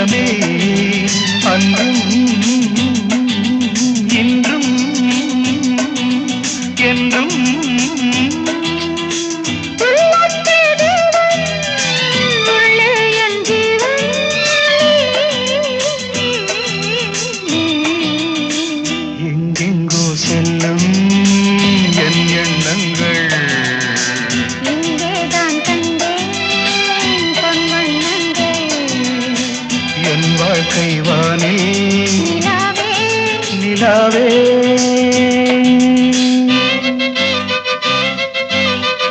தினமே அன்றும் இன்றும் என்றும் என் வாழ்க்கை வானே. நிலாவே. நிலாவே.